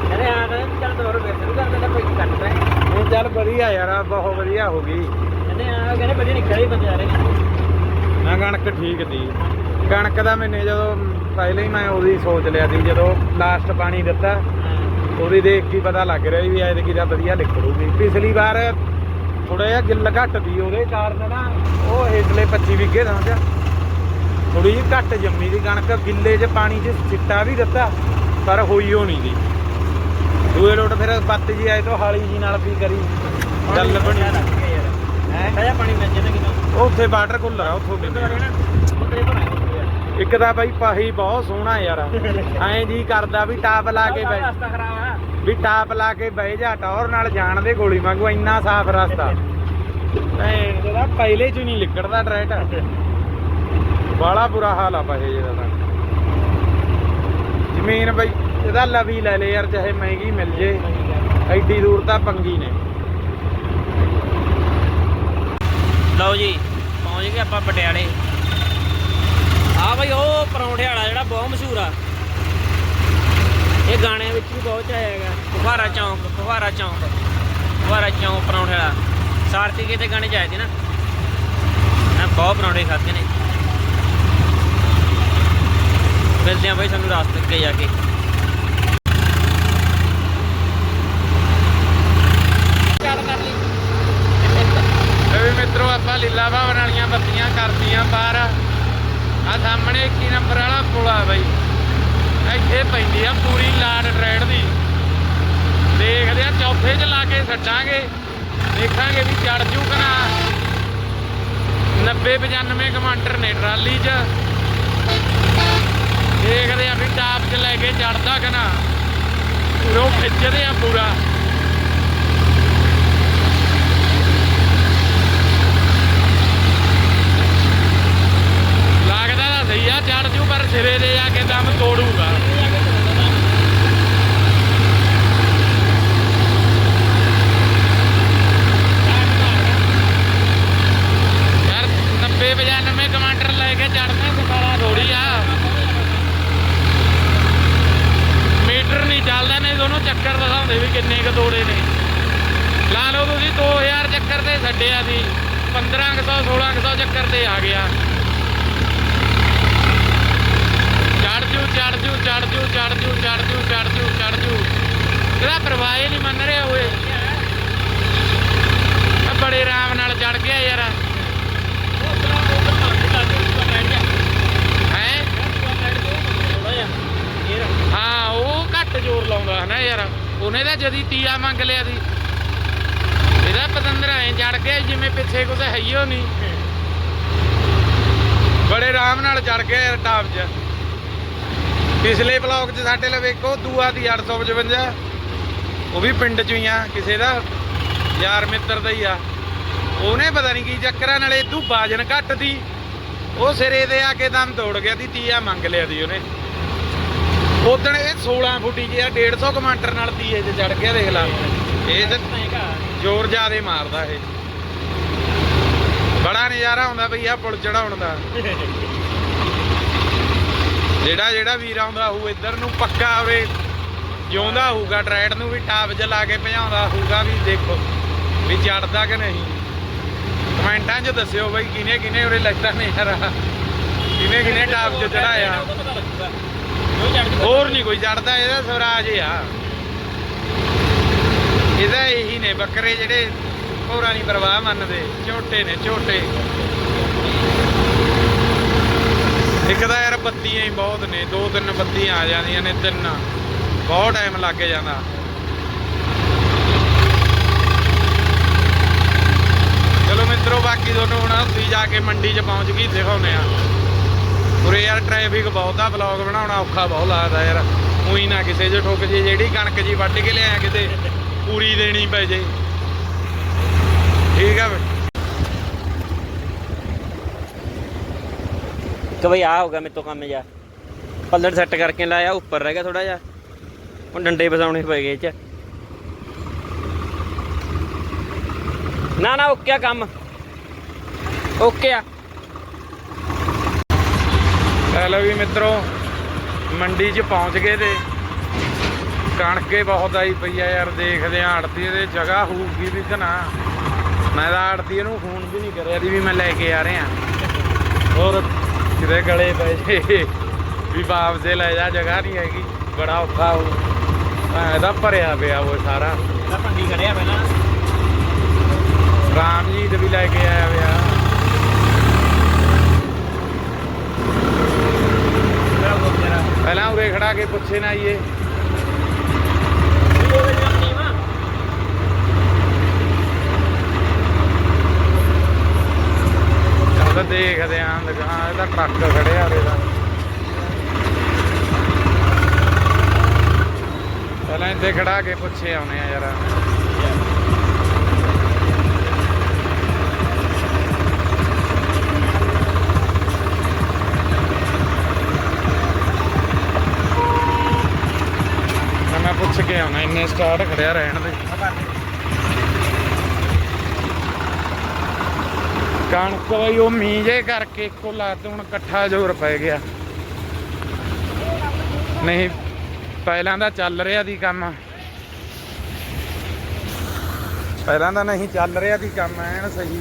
ਕਹਿੰਦੇ ਆ ਕਹਿੰਦੇ ਚੱਲ ਦੋ ਰੁਪਏ ਸ਼ੁਰੂ ਕਰ ਦਿੰਦਾ ਕੋਈ ਘੱਟ ਦਾਂਗੇ ਨਹੀਂ ਚੱਲ ਵਧੀਆ ਯਾਰ ਬਹੁਤ ਵਧੀਆ ਹੋ ਗਈ। ਕਹਿੰਦੇ ਆ ਕਹਿੰਦੇ ਵਧੀਆ ਨਿਕਲ ਬੰਦੇ ਆ ਰਹੇ ਨੇ। ਨਾ ਕਣਕ ਠੀਕ ਦੀ ਕਣਕ ਦਾ ਮੈਨੇ ਜਦੋਂ ਪਹਿਲੇ ਹੀ ਮੈਂ ਉਹਦੀ ਸੋਚ ਲਿਆ ਸੀ ਜਦੋਂ ਲਾਸਟ ਪਾਣੀ ਦਿੱਤਾ ਉਹਦੀ ਦੇਖ ਕੇ ਪਤਾ ਲੱਗ ਰਿਹਾ ਵੀ ਐਤਕੀ ਦਾ ਵਧੀਆ ਨਿਕਲੂਗੀ। ਪਿਛਲੀ ਵਾਰ ਥੋੜਾ ਜਿਹਾ ਗਿੱਲ ਘੱਟ ਦੀ ਉਹਦੇ ਕਾਰਨ ਨਾ ਉਹ ਹੇਠਲੇ 25 ਵਿਗੇ ਸਮਝਿਆ ਥੋੜੀ ਜਿਹੀ ਘੱਟ ਜੰਮੀ ਦੀ ਕਣਕ ਗਿੱਲੇ 'ਚ ਪਾਣੀ 'ਚ ਛਿੱਟਾ ਵੀ ਦਿੱਤਾ ਪਰ ਹੋਈ ਹੋ ਨਹੀਂ ਦੀ ਦੂਏ ਲੋਟ ਫਿਰ ਬੱਤ ਜੀ ਆਏ ਤੋਂ ਹਾਲੀ ਜੀ ਨਾਲ ਵੀ ਕਰੀ? ਗੱਲ ਬਣੀ। ਹੈ ਪਾਣੀ ਮਿਲ ਜਾਂਦਾ ਕਿਨੂੰ ਉੱਥੇ ਵਾਟਰ ਕੂਲਰ ਆ? ਉੱਥੋਂ ਉੱਤੇ ਪੀਂਦੇ ਨਾ ਉੱਤੇ ਬਣਾਇਆ ਇੱਕ ਤਾਂ ਬਾਈ ਪਾਹੀ ਬਹੁਤ ਸੋਹਣਾ ਯਾਰ। ਐਂ ਜੀ ਕਰਦਾ ਵੀ ਟਾਪ ਲਾ ਕੇ ਬੈ ਰਸਤਾ ਖਰਾਬ ਆ। ਵੀ ਟਾਪ ਲਾ ਕੇ ਬਹਿ ਜਾ ਟੌਰ ਨਾਲ ਜਾਣ ਦੇ ਗੋਲੀ ਵਾਂਗੂ ਇੰਨਾ ਸਾਫ਼ ਰਸਤਾ। ਪਹਿਲੇ ਚ ਨਹੀਂ ਲਿਕੜਦਾ ਟਰੈਟ ਬਾਲਾ ਬੁਰਾ ਹਾਲ ਆ ਪਾਹੇ ਜਿਹਦਾ ਤਾਂ। ਜ਼ਮੀਨ ਬਈ ਇਹਦਾ ਲਵੀ ਲੈ ਲੈ ਯਾਰ ਚਾਹੇ ਮਹਿੰਗੀ ਮਿਲ ਜੇ। ਐਡੀ ਦੂਰ ਤਾਂ ਪੰਗੀ ਨੇ। ਲਓ ਜੀ ਪਹੁੰਚ ਗਏ ਆਪਾਂ ਪਟਿਆਲੇ। ਆ ਬਈ ਉਹ ਪਰੌਂਠੇ ਵਾਲਾ ਜਿਹੜਾ ਬਹੁਤ ਮਸ਼ਹੂਰ ਆ। ਇਹ ਗਾਣਿਆਂ ਵਿੱਚ ਵੀ ਬਹੁਤ ਆਇਆ ਹੈਗਾ। ਫੁਹਾਰਾ ਚੌਂਕ ਫੁਹਾਰਾ ਚੌਂਕ ਫੁਹਾਰਾ ਚੌਂਕ ਪਰੌਂਠੇ ਵਾਲਾ। ਸਾਰਥੀ ਤੇ ਗਾਣੇ ਚਾਹੀਦੇ ਨਾ? ਮੈਂ ਬਹੁਤ ਪਰੌਂਠੇ ਖਾਦੇ ਨੇ। ਮਿਲਦੇ ਆ ਬਈ ਸਾਨੂੰ ਰਾਸਤੇ ਅੱਗੇ ਜਾ ਕੇ ਚੱਲ ਕਰ ਲਈ ਇਹ ਵੀ ਮਿੱਤਰੋ ਆਪਾਂ ਲੀਲਾ ਭਵਨ ਵਾਲੀਆਂ ਬੱਤੀਆਂ ਕਰਦੀਆਂ ਬਾਹਰ ਆ ਸਾਹਮਣੇ 21 ਨੰਬਰ ਵਾਲਾ ਪੁਲ ਆ ਬਈ? ਇੱਥੇ ਪੈਂਦੀ ਆ ਪੂਰੀ ਲਾਟ ਟ੍ਰੇਡ ਦੀ। ਦੇਖਦੇ ਆ, ਚੌਥੇ ਚ ਲਾ ਕੇ ਛੱਡਾਂਗੇ। ਦੇਖਾਂਗੇ ਵੀ ਚੜ ਜੂ ਕਿ ਨਾ। 90 95 ਕਮਾਂਡਰ ਨੇ ਟਰਾਲੀ 'ਚ। ਦੇਖਦੇ ਆ ਵੀ ਟਾਪ 'ਚ ਲੈ ਕੇ ਚੜਦਾ ਕਿ ਨਾ। ਉਹ ਖਿੱਚਦੇ ਆ ਪੂਰਾ ਲੱਗਦਾ ਤਾਂ ਸਹੀ ਆ ਚੜ ਜੂ ਪਰ ਸਿਰੇ ਦੇ ਜਾ ਕੇ ਦਮ ਤੋੜੂਗਾ। ਯਾਰ 90 95 ਕਮਾਂਡਰ ਲੈ ਕੇ ਚੜਨਾ ਸਕਾਲਾ ਥੋੜੀ ਆ। ਮੀਟਰ ਨਹੀਂ ਚੱਲਦਾ ਨਹੀਂ ਦੋਨੋਂ ਚੱਕਰ ਦਿਖਾਉਂਦੇ ਵੀ ਕਿੰਨੇ ਕ ਤੋੜੇ ਨੇ। ਲਾ ਲਓ ਤੁਸੀਂ 2000 ਚੱਕਰ ਤੇ ਛੱਡਿਆ ਸੀ 1500 1600 ਚੱਕਰ ਤੇ ਆ ਗਿਆ ਚੜ ਜੂ ਚੜ ਜੂ ਚੜ ਜੂ ਚੜ ਜੂ ਚੜ ਜੂ ਚੜ ਜੂ ਚੜ ਜੂ ਇਹਦਾ ਪ੍ਰਵਾਹ ਹੀ ਨਹੀਂ ਮੰਨ ਰਿਹਾ ਓਏ ਆ ਬੜੇ ਆਰਾਮ ਨਾਲ ਚੜ ਗਿਆ ਯਾਰ ਹੈ ਹਾਂ ਉਹ ਘੱਟ ਜ਼ੋਰ ਲਾਉਂਦਾ ਹਨਾ ਯਾਰ ਉਹਨੇ ਤਾਂ ਜਦੀ ਤੀਆ ਮੰਗ ਲਿਆ ਸੀ। ਇਹਦਾ ਪਤੰਦਰ ਐ ਚੜ ਗਿਆ ਜਿਵੇਂ ਪਿੱਛੇ ਕੁਝ ਹੈ ਹੀ ਨਹੀਂ। ਬੜੇ ਆਰਾਮ ਨਾਲ ਚੜ ਗਿਆ ਟਾਪ 'ਚ। ਪਿਛਲੇ ਬਲੌਗ 'ਚ ਸਾਡੇ ਲਵੇ ਇੱਕੋ ਦੂਆ ਦੀ 855 ਉਹ ਵੀ ਪਿੰਡ ਚ ਹੀ ਆ, ਕਿਸੇ ਦਾ ਯਾਰ ਮਿੱਤਰ ਦਾ ਹੀ ਆ। ਉਹਨੇ ਪਤਾ ਨਹੀਂ ਕੀ ਚੱਕਰਾਂ ਨਾਲੇ ਤੂੰ ਬਾਜਨ ਘੱਟ ਦੀ ਉਹ ਸਿਰੇ ਦੇ ਆ ਕੇ ਦਮ ਤੋੜ ਗਿਆ ਦੀ ਤੀਆ ਮੰਗ ਲਿਆ ਦੀ ਉਹਨੇ। ਉਦਣ ਇਹ 16 ਫੁੱਟੀ ਜਿਹਾ 150 ਕਮਾਂਟਰ ਨਾਲ ਤੀਏ 'ਚ ਚੜ ਗਿਆ, ਦੇਖ ਲਾ ਇਹ ਤੇ ਜ਼ੋਰ ਜ਼ਿਆਦੇ ਮਾਰਦਾ ਇਹ। ਬੜਾ ਨਜ਼ਾਰਾ ਆਉਂਦਾ ਬਈ ਆ ਪੁਲ ਚੜਾਉਣ ਦਾ। ਜਿਹੜਾ ਜਿਹੜਾ ਵੀਰ ਆਉਂਦਾ ਹੋਊ, ਇੱਧਰ ਨੂੰ ਪੱਕਾ ਉਰੇ ਜਿਉਂਦਾ ਹੋਊਗਾ, ਟਰੈਟ ਨੂੰ ਵੀ ਟਾਪ ਚ ਲਾ ਕੇ ਭਜਾਉਂਦਾ ਹੋਊਗਾ ਵੀ ਦੇਖੋ ਵੀ ਚੜਦਾ ਕਿ ਨਹੀਂ। ਕਮੈਂਟਾਂ 'ਚ ਦੱਸਿਓ ਬਈ ਕਿਨੇ ਕਿਨੇ ਉਰੇ ਲੱਗਦਾ ਨਜ਼ਾਰਾ ਯਾਰ ਕਿਨੇ ਕਿਨੇ ਟਾਪ 'ਚ ਚੜਾਇਆ ਹੋਰ ਨਹੀਂ ਕੋਈ ਚੜਦਾ ਇਹਦਾ ਸਵਰਾਜ ਆ। ਇਹਦਾ ਇਹੀ ਨੇ ਬੱਕਰੇ ਜਿਹੜੇ ਹੋਰਾਂ ਨਹੀਂ ਪਰਵਾਹ ਮੰਨਦੇ ਝੋਟੇ ਨੇ ਝੋਟੇ ਇੱਕ ਤਾਂ ਯਾਰ ਬੱਤੀਆਂ ਹੀ ਬਹੁਤ ਨੇ, ਦੋ ਤਿੰਨ ਬੱਤੀਆਂ ਆ ਜਾਂਦੀਆਂ ਨੇ ਤਿੰਨ। ਬਹੁਤ ਟਾਈਮ ਲੱਗ ਜਾਂਦਾ। ਚਲੋ ਮਿੱਤਰੋ, ਬਾਕੀ ਤੁਹਾਨੂੰ ਹੁਣ ਅਸੀਂ ਜਾ ਕੇ ਮੰਡੀ 'ਚ ਪਹੁੰਚ ਗਈ ਦਿਖਾਉਨੇ ਆ ਉਰੇ ਯਾਰ ਟ੍ਰੈਫਿਕ ਬਹੁਤ ਆ ਵਲੌਗ ਬਣਾਉਣਾ ਔਖਾ ਬਹੁਤ ਲੱਗਦਾ ਯਾਰ। ਉਹੀ ਨਾ ਕਿਸੇ 'ਚ ਠੁੱਕ ਜੇ ਜਿਹੜੀ ਕਣਕ ਜੀ ਵੱਢ ਕੇ ਲਿਆਇਆ ਕਿਤੇ, ਪੂਰੀ ਦੇਣੀ ਪੈ ਜੇ। ਠੀਕ ਆ ਬਈ ਕਿ ਬਈ ਆ ਹੋਗਾ ਮੇਰੇ ਤੋਂ ਕੰਮ ਜਾ ਪੱਲੜ ਸੈੱਟ ਕਰਕੇ ਲਾਇਆ, ਉੱਪਰ ਰਹਿ ਗਿਆ ਥੋੜਾ ਜਿਹਾ। ਹੁਣ ਡੰਡੇ ਵਸਾਉਣੇ ਪੈ ਗਏ ਚ। ਨਾ ਨਾ, ਓਕੇ ਆ ਕੰਮ। ਓਕੇ ਆ। ਚਲੋ ਵੀ ਮਿੱਤਰੋ ਮੰਡੀ 'ਚ ਪਹੁੰਚ ਗਏ ਤੇ ਕਣਕੇ ਬਹੁਤ ਆਈ ਪਈ ਆ ਯਾਰ ਦੇਖਦੇ ਆਂ ਆੜਤੀ ਦੇ ਜਗ੍ਹਾ ਹੋਊਗੀ ਵੀ ਕਿ ਨਾ। ਮੈਂ ਤਾਂ ਆੜਤੀ ਨੂੰ ਫੋਨ ਵੀ ਨਹੀਂ ਕਰਿਆ ਦੀ ਵੀ ਮੈਂ ਲੈ ਕੇ ਆ ਰਿਹਾ। ਹੋਰ ਕਿਤੇ ਗਲੇ ਪੈ ਜੇ ਵੀ ਵਾਪਸੇ ਲੈ ਜਾ ਜਗ੍ਹਾ ਨਹੀਂ ਹੈਗੀ ਬੜਾ ਔਖਾ ਹੋ। ਇਹਦਾ ਭਰਿਆ ਪਿਆ ਉਹ ਸਾਰਾ। ਇਹਦਾ ਭੰਡੀ ਖੜਿਆ ਪਹਿਲਾਂ। ਰਾਮਜੀਤ ਵੀ ਲੈ ਕੇ ਆਇਆ ਪਿਆ। ਪਹਿਲਾਂ ਉਰੇ ਖੜਾ ਕੇ ਪੁੱਛੇ ਨਾ ਆਈਏ। ਚੱਲ ਦੇਖਦੇ ਆਂ ਦੁਕਾਨ ਇਹਦਾ ਟਰੱਕ ਖੜਿਆ ਉਰੇ ਦਾ ਪਹਿਲਾਂ ਇੱਥੇ ਖੜਾ ਕੇ ਪੁੱਛੇ ਆਉਨੇ ਆ ਯਾਰ ਤਾਂ ਮੈਂ ਪੁੱਛ ਕੇ ਆਉਣਾ, ਇੰਨੇ ਸਟਾਰਟ ਖੜਿਆ ਰਹਿਣ ਦੇ। ਕਣਕ ਬਈ ਉਹ ਮੀਂਹ ਜੇ ਕਰਕੇ ਇੱਕੋ ਲੱਤ ਹੁਣ ਇਕੱਠਾ ਜ਼ੋਰ ਪੈ ਗਿਆ। ਨਹੀਂ, ਪਹਿਲਾਂ ਦਾ ਚੱਲ ਰਿਹਾ ਦੀ ਕੰਮ। ਪਹਿਲਾਂ ਦਾ ਨਹੀਂ ਚੱਲ ਰਿਹਾ ਦੀ ਕੰਮ, ਐਨ ਸਹੀ।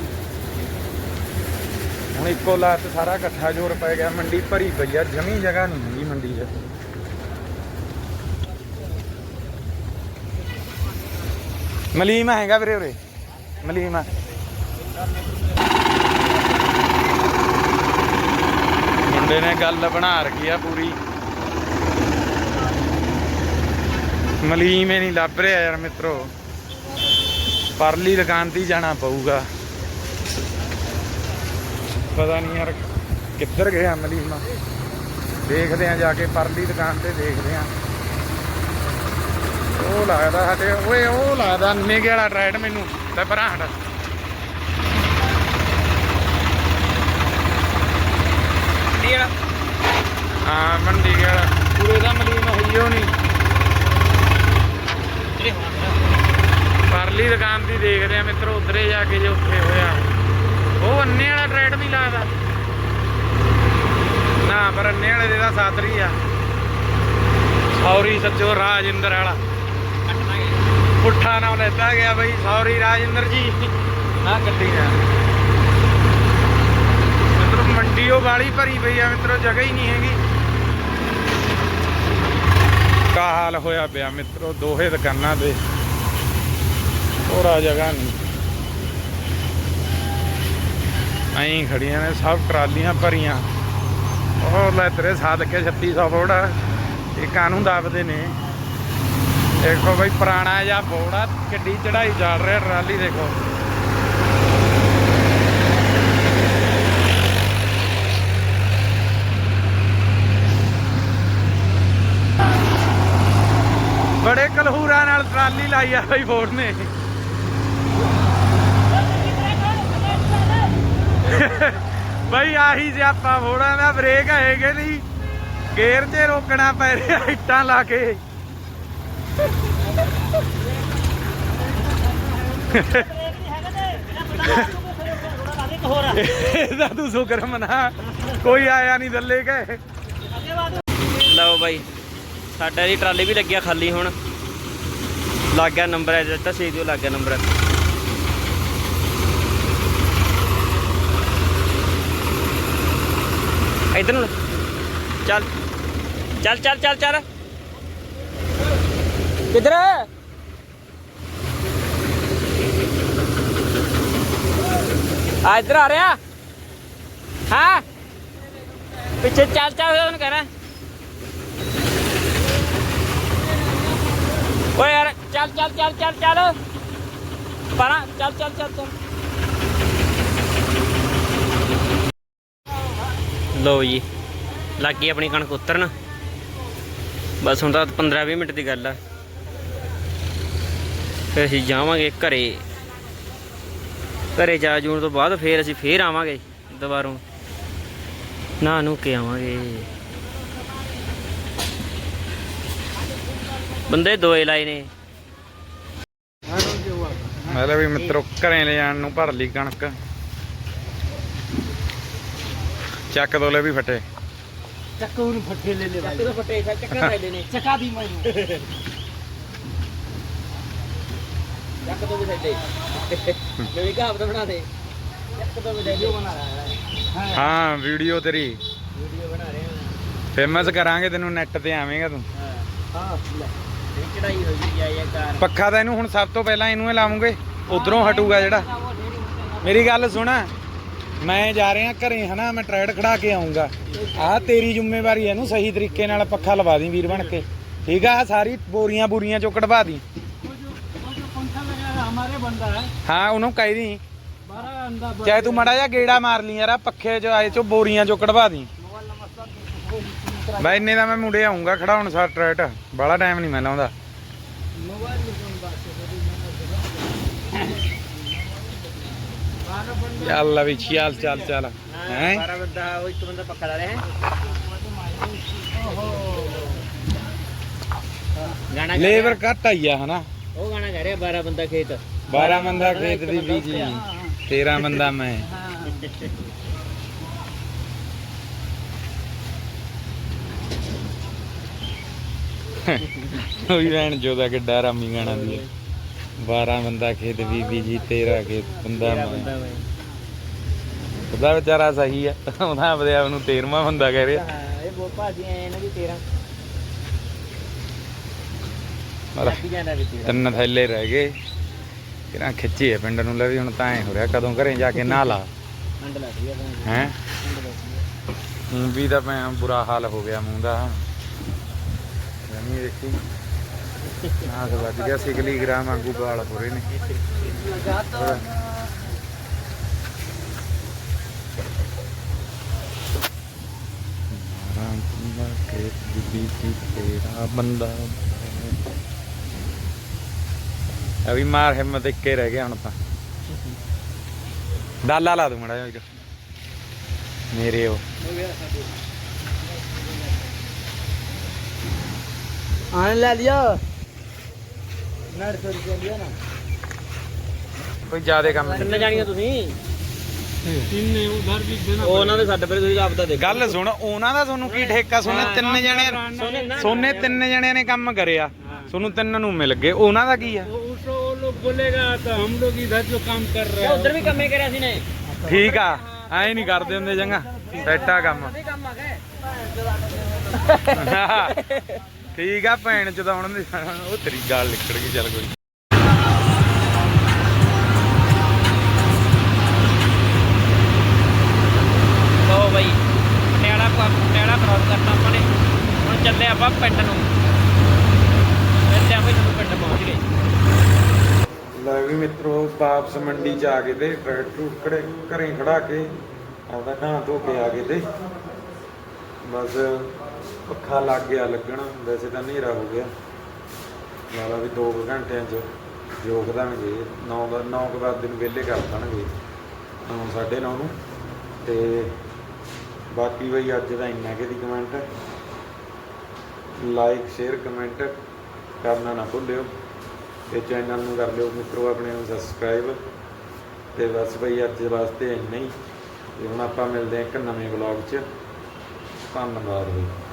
ਹੁਣ ਇੱਕੋ ਲੱਤ ਸਾਰਾ ਇਕੱਠਾ ਜ਼ੋਰ ਪੈ ਗਿਆ, ਮੰਡੀ ਭਰੀ ਪਈ ਆ, ਜਮੀ ਜਗ੍ਹਾ ਨਹੀਂ ਹੈਗੀ ਮੰਡੀ 'ਚ। ਮਲੀਮ ਹੈਗਾ ਵੀਰੇ ਉਰੇ। ਮਲੀਮ ਮੁੰਡੇ ਨੇ ਗੱਲ ਬਣਾ ਰੱਖੀ ਆ ਪੂਰੀ। ਮਲੀਮ ਹੀ ਨਹੀਂ ਲੱਭ ਰਿਹਾ ਯਾਰ ਮਿੱਤਰੋ। ਪਰਲੀ ਦੁਕਾਨ ਤੇ ਜਾਣਾ ਪਊਗਾ। ਪਤਾ ਨਹੀਂ ਯਾਰ ਕਿੱਧਰ ਗਿਆ ਮਲੀਮ। ਦੇਖਦੇ ਆ ਜਾ ਕੇ ਪਰਲੀ ਦੁਕਾਨ ਤੇ ਦੇਖਦੇ ਆ। ਉਹ ਲੱਗਦਾ ਸਾਡੇ ਓਏ ਉਹ ਲੱਗਦਾ ਨਿੱਗੇ ਵਾਲਾ ਟਰੈਡ ਮੈਨੂੰ ਤੇ ਪਰਾਂ ਹਟ। ਹੈ ਹਾਂ ਮੰਡੀ ਵਾਲਾ ਪੂਰੇ ਦਾ ਮਲੀਮ ਹੋਈਓ ਨਹੀਂ ਪਰਲੀ ਦੁਕਾਨ ਦੀ ਦੇਖਦੇ ਆ ਮਿੱਤਰੋ ਉਧਰੇ ਜਾ ਕੇ ਜੇ ਉੱਥੇ ਹੋਇਆ। ਉਹ ਅੰਨੇ ਵਾਲਾ ਟਰੈਡ ਨਹੀਂ ਲੱਗਦਾ। ਨਾ ਪਰ ਅੰਨੇ ਵਾਲੇ ਦੇ ਤਾਂ ਸਾਤਰੀ ਆ। ਸੌਰੀ ਸੱਚੋ ਰਾਜਿੰਦਰ ਵਾਲਾ। ਪੁੱਠਾ ਨਾਮ ਲੈਤਾ ਗਿਆ ਬਈ ਸੌਰੀ ਰਾਜਿੰਦਰ ਜੀ। ਆ ਗੱਡੀ ਆ ਮਿੱਤਰੋ, ਮੰਡੀ ਉਹ ਵਾਲੀ ਭਰੀ ਪਈ ਆ, ਮਿੱਤਰੋ, ਜਗ੍ਹਾ ਹੀ ਨਹੀਂ ਹੈਗੀ। ਕਾ ਹਾਲ ਹੋਇਆ ਪਿਆ ਮਿੱਤਰੋ, ਦੋਹੇ ਦੁਕਾਨਾਂ ਤੇ। ਹੋਰਾ ਜਗ੍ਹਾ ਨਹੀਂ। ਐਂ ਖੜੀਆਂ ਨੇ, ਸਭ ਟਰਾਲੀਆਂ ਭਰੀਆਂ। ਉਹ ਲੈ ਤੇਰੇ ਸਾਦਕੇ 3600 ਫੋੜ। ਇਹ ਕਾਨੂੰ ਦੱਬਦੇ ਨੇ। ਦੇਖੋ ਬਈ, ਪੁਰਾਣਾ ਜਿਹਾ ਬੋੜਾ ਗੱਡੀ ਚੜਾਈ ਚੜ ਰਿਹਾ, ਟਰਾਲੀ ਦੇਖੋ। ਬੜੇ ਕਲਹੂਰਾਂ ਨਾਲ ਟਰਾਲੀ ਲਾਈ ਆ ਬਈ ਫੋਰ ਨੇ। ਬਈ, ਆਹੀ ਸਿਆਪਾ ਫੋੜਾਂ ਦਾ ਬ੍ਰੇਕ ਹੈਗੇ ਨਹੀਂ। ਗੇਅਰ 'ਤੇ ਰੋਕਣਾ ਪੈ ਰਿਹਾ, ਇੱਟਾਂ ਲਾ ਕੇ। ਇਹਦਾ ਤੂੰ ਸ਼ੁਕਰ ਮਨਾ। ਕੋਈ ਆਇਆ ਨਹੀਂ ਥੱਲੇ ਗਏ ਲਓ ਬਾਈ, ਸਾਡਾ ਦੀ ਟਰਾਲੀ ਵੀ ਲੱਗਿਆ ਖਾਲੀ ਹੁਣ। ਲੱਗ ਗਿਆ ਨੰਬਰ ਹੈ ਦਿੱਤਾ ਸੀ ਦਿਓ ਲੱਗ ਗਿਆ ਨੰਬਰ ਇਧਰ ਨੂੰ ਚੱਲ। ਚੱਲ ਚੱਲ ਚੱਲ ਚੱਲ। ਕਿੱਧਰ ਆ ਇੱਧਰ ਆ ਰਿਹਾ। ਹਾਂ? ਪਿੱਛੇ ਚੱਲ ਚੱਲ ਉਹਨੂੰ ਕਹਿਣਾ ਓਏ ਯਾਰ, ਚੱਲ ਚੱਲ ਚੱਲ ਚੱਲ ਚੱਲ। ਪਰਾਂ ਚੱਲ ਚੱਲ ਚੱਲ ਚੱਲ। ਲੋ ਜੀ, ਲੱਗ ਗਈ ਆਪਣੀ ਕਣਕ ਉਤਰਨ। ਬਸ ਹੁਣ ਤਾਂ 15-20 ਮਿੰਟ ਦੀ ਗੱਲ ਆ। ਫਿਰ ਅਸੀਂ ਜਾਵਾਂਗੇ ਘਰੇ। ਘਰੇ ਜਾ ਜੂਣ ਤੋਂ ਬਾਅਦ ਫੇਰ ਅਸੀਂ ਫੇਰ ਆਵਾਂਗੇ ਦੁਬਾਰੋਂ। ਨਾ ਨੂੰ ਕੇ ਆਵਾਂਗੇ। ਬੰਦੇ ਦੋਏ ਲਾਏ ਨੇ। ਮਤਲਬ ਵੀ ਮਿੱਤਰੋ ਘਰੇ ਲੈ ਜਾਣ ਨੂੰ ਭਰ ਲਈ ਕਣਕ। ਚੱਕ ਦੋਲੇ ਵੀ ਫਟੇ। ਚੱਕੂ ਨੂੰ ਫੱਟੇ ਲੈ ਲੈ ਚੱਕ ਦੋ ਫੱਟੇ ਚੱਕਰ ਲੈ ਲੈਨੇ ਚੱਕਾ ਦੀ ਮੈਨੂੰ ਚੱਕ ਦੋ ਵੀ ਸਾਡੇ ਹਾਂ। ਵੀਡੀਓ ਤੇਰੀ। ਵੀਡੀਓ ਬਣਾ ਰਹੇ ਹਾਂ ਫੇਮਸ ਕਰਾਂਗੇ ਤੈਨੂੰ ਨੈਟ ਤੇ ਆਵੇਂਗਾ ਤੂੰ। ਪੱਖਾ ਤਾਂ ਇਹਨੂੰ ਹੁਣ ਸਭ ਤੋਂ ਪਹਿਲਾਂ ਇਹਨੂੰ ਹੀ ਲਾਵਾਂਗੇ ਉਧਰੋਂ ਹਟੂਗਾ ਜਿਹੜਾ। ਮੇਰੀ ਗੱਲ ਸੁਣ। ਮੈਂ ਜਾ ਰਿਹਾ ਘਰੇ ਹਨਾ ਮੈਂ ਟਰੈਡ ਖੜਾ ਕੇ ਆਉਂਗਾ ਆ ਤੇਰੀ ਜ਼ਿੰਮੇਵਾਰੀ ਹੈ ਇਹਨੂੰ ਸਹੀ ਤਰੀਕੇ ਨਾਲ ਪੱਖਾ ਲਵਾ ਦੀ ਵੀਰ ਬਣ ਕੇ। ਠੀਕ ਆ ਸਾਰੀ ਬੋਰੀਆਂ ਬੁਰੀਆਂ ਚੋਂ ਕਢਵਾ ਦੀ। ਹਾਂ। ਉਹਨੂੰ ਕਹਿ ਦੀ। ਚਾਹੇ ਤੂੰ ਮੜਾ ਜਾ ਗੇੜਾ ਮਾਰ ਲਈ ਯਾਰ ਪੱਖੇ ਚ ਆਏ ਚੋ ਬੋਰੀਆਂ ਚੋ ਕਢਵਾ ਦੀ। ਬਾਈ ਇੰਨੇ ਦਾ ਮੈਂ ਮੁੰਡੇ ਆਉਂਗਾ ਖੜਾਉਣ ਸਾਰ ਟਰੈਟ ਬਾਲਾ ਟਾਈਮ ਨਹੀਂ ਮੈਂ ਲਾਉਂਦਾ। ਚੱਲ ਵੀ ਚੱਲ ਚੱਲ ਚੱਲ। ਹੈ? ਲੇਬਰ ਘੱਟ ਆਈ ਆ ਹਨਾ? ਉਹ ਗਾਣਾ ਕਹਿ ਰਿਹਾ 12 ਬੰਦਾ ਖੇਤ। 12 ਬੰਦਾ ਖੇਤ ਦੀ ਬੀਜੀ। 13 ਬੰਦਾ ਮੈਂ। ਉਹੀ ਰਹਿਣ ਜੋਦਾ ਕਿੱਡਾ ਰਾਮੀ ਗਾਣਾ ਦੀ 12 ਬੰਦਾ ਖੇਤ ਬੀਬੀ ਜੀ 13 ਖੇਤ ਬੰਦਾ ਮੈਂ। ਉਹਦਾ ਵਿਚਾਰਾ ਸਹੀ ਆ ਉਹਦਾ ਆਪਦੇ ਆਪ ਨੂੰ 13ਵਾਂ ਬੰਦਾ ਕਹਿ ਰਿਹਾ। ਇਹ ਬਹੁਤ ਭਾਜੀ ਐ ਇਹਨਾਂ ਦੀ 13 ਪਰ ਲੱਗੀ ਜਾਂਦਾ ਵਿੱਚ ਇਹਦਾ। ਤਿੰਨ ਥੈਲੇ ਰਹਿ ਗਏ। ਕਿਰਾਂ ਖਿੱਚੀ ਪਿੰਡ ਨੂੰ ਲੈ ਵੀ ਹੁਣ ਤਾਂ ਐ ਹੋ ਰਿਹਾ ਕਦੋਂ ਘਰੇ ਜਾ ਕੇ ਨਾ ਲਾ ਅੰਡ ਲੱਗ ਰਹੀ ਆ ਤਾਂ ਹੈ। ਹੁਣ ਵੀ ਤਾਂ ਭੈਣ ਬੁਰਾ ਹਾਲ ਹੋ ਗਿਆ ਮੂੰਹ ਦਾ। ਜਮੀ ਦੇਖੀ। ਨਾਸ ਵੱਜ ਗਿਆ ਸਿਗਲੀ ਗ੍ਰਾਮ ਵਾਂਗੂ ਵਾਲ ਹੋ ਰਹੇ ਨੇ। ਰਾਮ ਕੁੰਮਾ ਕੇ ਬੀਬੀ ਤੇਰਾ ਬੰਦਾ। ਅਭੀ ਮਾਰ ਹਿੰਮਤ ਇੱਕੇ ਰਹਿ ਗਿਆ ਹੁਣ ਤਾਂ। ਡਾਲਾ ਲਾ ਦੂੰ ਮੜਾ ਵੀਰ ਮੇਰੇ ਉਹ। ਆਣ ਲੈ ਲਿਆ। ਕੋਈ ਜ਼ਿਆਦਾ ਕੰਮ ਨਹੀਂ। ਕਿੰਨੇ ਜਾਣੀਆਂ ਤੁਸੀਂ? ਤਿੰਨੇ ਉਧਰ ਵੀ ਦੇਣਾ ਉਹਨਾਂ ਦੇ ਸਾਡੇ ਪਰ ਤੁਸੀਂ ਆਪ ਦਾ ਗੱਲ ਸੁਣ ਉਹਨਾਂ ਦਾ ਤੁਹਾਨੂੰ ਕੀ ਠੇਕਾ? ਸੋਨੇ ਤਿੰਨ ਜਣੇ ਸੋਨੇ ਤਿੰਨ ਜਣੇ ਨੇ ਕੰਮ ਕਰਿਆ। ਤੁਹਾਨੂੰ ਤਿੰਨ ਨੂੰ ਮਿਲ ਗਏ। ਉਹਨਾਂ ਦਾ ਕੀ ਆ? वो उसको वो लोग बोलेगा तो हम लोग इधर जो काम कर रहे ਉਧਰ ਵੀ ਕੰਮੇ ਕਰਿਆ ਸੀ ਨੇ ਠੀਕ ਆ ਐ ਨਹੀਂ ਕਰਦੇ ਹੁੰਦੇ ਚੰਗਾ ਸੈਟਾ ਕੰਮ ਵੀ ਕੰਮ ਆ ਗਏ ਠੀਕ ਆ ਭੈਣ ਚਦਾਉਣ ਦੀ ਉਹ ਤੇਰੀ ਗੱਲ ਨਿਕਲ ਗਈ ਚੱਲ ਕੋਈ ਲੋ ਬਈ ਪਟਿਆਲਾ ਪ- ਪਟਿਆਲਾ ਕ੍ਰੋਸ ਕਰਨਾ ਆਪਾਂ ਨੇ ਹੁਣ ਚੱਲੇ ਆਪਾਂ ਪਿੰਡ ਨੂੰ ਮਿਲਦੇ ਆਪਾਂ ਤੁਹਾਨੂੰ ਪਿੰਡ ਪਹੁੰਚ ਗਏ ਲੈ ਵੀ ਮਿੱਤਰੋ, ਵਾਪਸ ਮੰਡੀ ਚ ਆ ਗਏ ਤੇ ਟਰੈਕਟਰ ਕੜੇ ਘਰੇ ਖੜਾ ਕੇ ਆਪਦਾ ਨਹਾ ਧੋ ਕੇ ਆ ਗਏ ਤੇ। ਬਸ ਪੱਖਾ ਲੱਗ ਗਿਆ ਲੱਗਣ, ਵੈਸੇ ਤਾਂ ਹਨੇਰਾ ਹੋ ਗਿਆ। ਮਾਰਾ ਵੀ 2 ਘੰਟਿਆਂ ਚ ਜੋਗ ਦੇਣਗੇ 9 9 ਕੁ ਵਜੇ ਨੂੰ ਵਿਹਲੇ ਕਰ ਦੇਣਗੇ। 9 9:30 ਨੂੰ ਤੇ ਬਾਕੀ ਬਈ ਅੱਜ ਦਾ ਇੰਨਾ ਕਿ ਦੀ ਕਮੈਂਟ ਲਾਈਕ ਸ਼ੇਅਰ ਕਮੈਂਟ ਕਰਨਾ ਨਾ ਭੁੱਲਿਓ। ਤੇ ਚੈਨਲ ਨੂੰ ਕਰ ਲਿਓ ਮਿੱਤਰੋ ਆਪਣੇ ਨੂੰ ਸਬਸਕ੍ਰਾਈਬ ਤੇ ਬਸ ਬਈ ਅੱਜ ਵਾਸਤੇ ਇੰਨਾ ਹੀ। ਤੇ ਹੁਣ ਆਪਾਂ ਮਿਲਦੇ ਹਾਂ ਇੱਕ ਨਵੇਂ ਵਲੌਗ 'ਚ। ਧੰਨਵਾਦ ਬਈ।